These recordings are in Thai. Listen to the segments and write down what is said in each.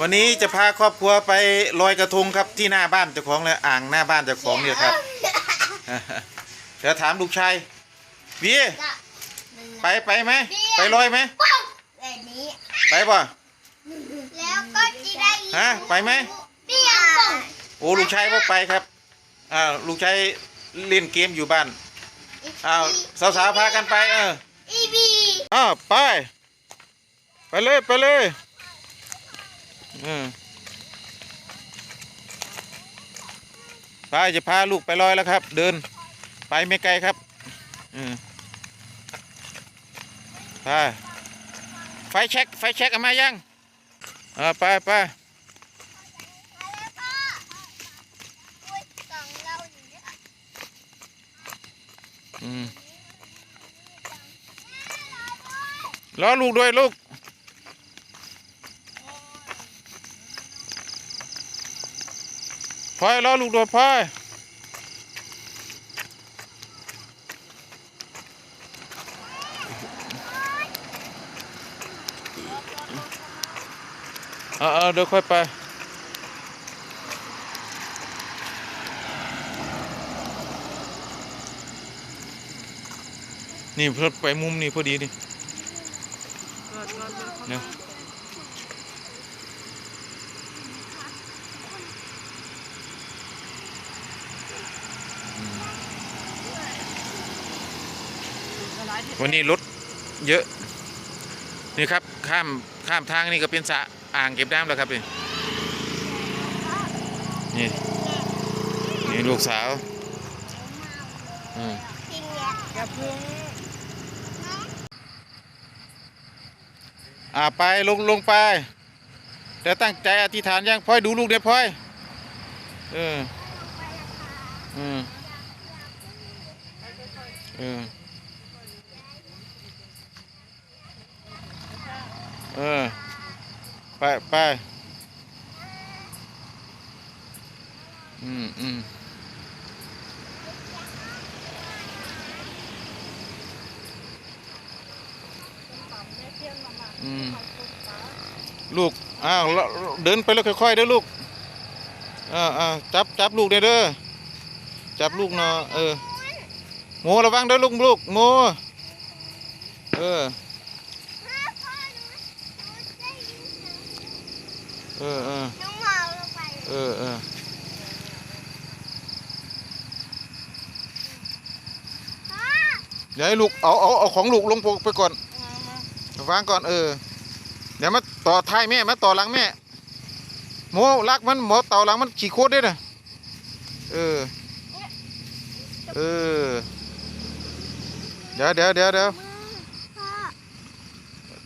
วันนี้จะพาครอบครัวไปลอยกระทงครับที่หน้าบ้านเจ้าของเลยอ่างหน้าบ้านเจ้าของเนี่ยครับเดี๋ยวถามลูกชายวีไปไปไหมไปลอยไหมแบบนี้ไปป่ะแล้วก็จะได้ฮะไปไหมเปียกป่องโอ้ลูกชายว่าไปครับอ่าลูกชายเล่นเกมอยู่บ้านอ้าวสาวๆพากันไปเอออีบีอ้าวไป ไปเลยไปเลย อืมไปจะพาลูกไปลอยแล้วครับ เดินไปไม่ไกลครับ อืมไปไฟเช็คไฟเช็คเอามายังอ่าไปไปอืมล้อลูกด้วยลูก พล อยล้อลูกด้วยพลอยเออเออเดี๋ยวค่อยไปนี่เพิ่ไปมุมนี่พอดีนี่เนี่ย วันนี้รถเยอะ นี่ครับข้ามข้ามทางนี่ก็เป็นสระอ่างเก็บน้ำแล้วครับนี่นี่นี่ลูกสาวอืมอย่าพึ่งอ่าไปลงลงไปเดี๋ยวตั้งใจอธิษฐานยังพลอยดูลูกเดี๋ยวพลอยเออเออเออ เออ ไปไปอืมอืมอืมลูก อ้าว เดินไปแล้วค่อยๆเด้อลูกอ่าอ่าจับจับลูกเด้อ จับลูกเนาะเออโมระวังเด้อลูกลูกโมเออพ่อหนูหนูได้ยิน เสียงเออเออหนูมองลงไปเออเออพ่อเดี๋ยวให้ลูกเอาเอาเอาของลูกลงไปก่อนวางก่อนเออ เดี๋ยวมาต่อท้ายแม่มาต่อหลังแม่โมลักมันหมอต่อหลังมันขี่โคตรได้นะเออเออเดี๋ยวเดี๋ยวเดี๋ยวเดี๋ยวพ่อ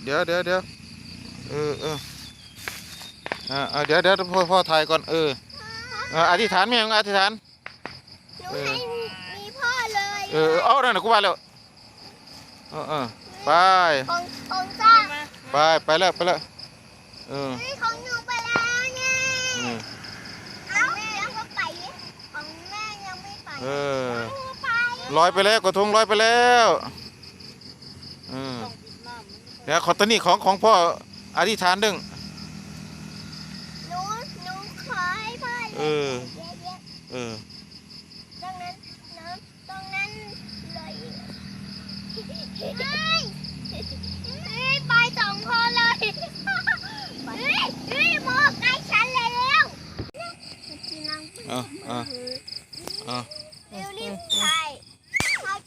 เดี๋ยวเดี๋ยวเดี๋ยวเออเออ อ่าอ่าเดี๋ยวเดี๋ยวพ่อพ่อถ่ายก่อนเออเอออธิษฐานแม่งอธิษฐานหนูให้มีพ่อเลยเออเออเอานั่นน่ะกูว่าแล้วเออเออไปของของจ้าไปไปแล้วไปแล้วเออเฮ้ยของหนูไปแล้วเนี่ยเออเอาแม่ยังไม่ไปของแม่ยังไม่ไปเออหนูไปลอยไปแล้วกระทงลอยไปแล้วเออเดี๋ยวขอตัวนี้ของของพ่ออธิษฐานดึง หนูหนูขอให้พ่อ เออเยอะเออๆตรงนั้นน้ำตรงนั้นเลยเฮ้ยเฮ้ยไปสองคนเลยเฮ้ยเฮ้ยโมใกล้ฉันแล้วที่นั่งเอาเอาเอาเร็วรีบไป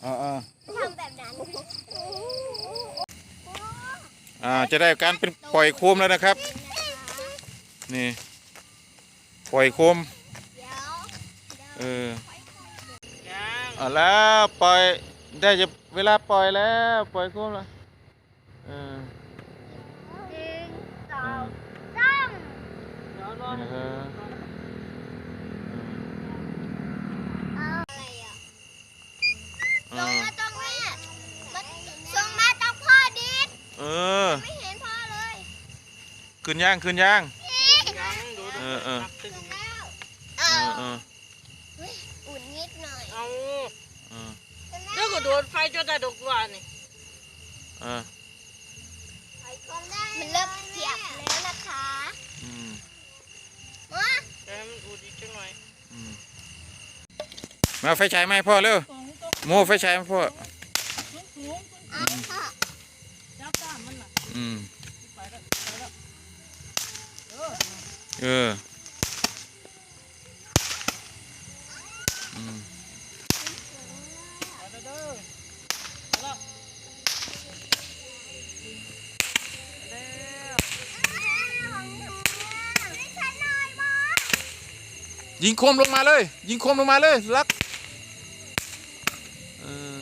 เอาเอาทำแบบนั้นอ่าจะได้การเป็นปล่อยโคมแล้วนะครับ นี่ ปล่อยโคมเดี๋ยวเออยังเอาแล้วปล่อยได้จะเวลาปล่อยแล้วปล่อยโคมแล้วเออหนึ่งสองสามเดี๋ยวรอนี่ดูนะครับอะไรอะเอลงอมาตรงนี้มันลงมาตรงพ่อดิดเออ ไม่เห็นพ่อเลย ขึ้นย่างขึ้นย่างยังดู เออเออ ตึงเออเอออุ่นนิดหน่อยเอาเออเรื่องก็โดนไฟจนได้ดอกกว่านี่เออมันเริ่มเสียบแล้วนะคะอืมมาแต่มันอุ่นอีกจังหน่อยอืมมาไฟฉายไหมาให้พ่อเร็วโม่ไฟฉายมาพ่อเอาค่ะ อืม ไปแล้ว เอออืมไปแล้วเด้อไปแล้วไปแล้วไม่ใช่หน่อยบอสยิงโคมลงมาเลย ยิงโคมลงมาเลยรักเออ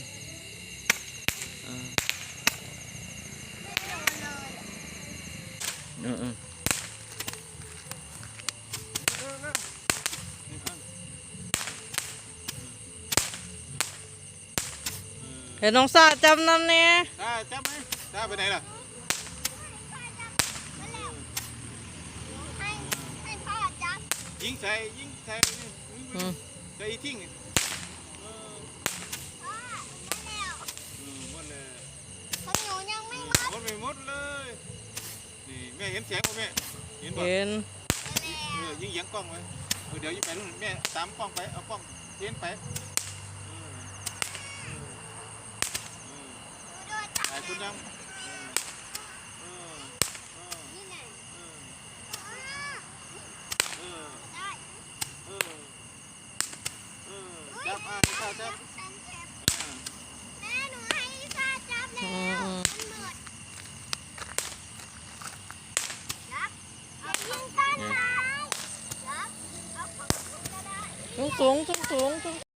เออ เออเออเห็นน้องซาจำนำเนี่ยตาจับไหมตาไปไหนล่ะให้ให้พ่อจับยิงใส่ยิงใส่นี่อืมใส่อีทิ้งนี่เออพ่อมาแล้วเออหมดเลยของหนูยังไม่หมดหมดไปหมดเลยนี่แม่เห็นเสียงป่ะแม่เห็นป่ะเห็นเออยิงเอียงกล้องไว้เออเดี๋ยวยิงไปนู่นแม่ตามกล้องไปเอากล้องเลี้ยนไปเออเออเออ ดูด้วยจับ ถ่าย คุณยังเออเออนี่ไงเออเออได้เออเออจับอะนี่ข้าจับฉันเจ็บอ่าแม่หนูให้ข้าจับแล้วอืมอืมมันหมดจับเอายิงต้นไม้จับเอาของคุณก็ได้ สูงสูงสูงสูงสูง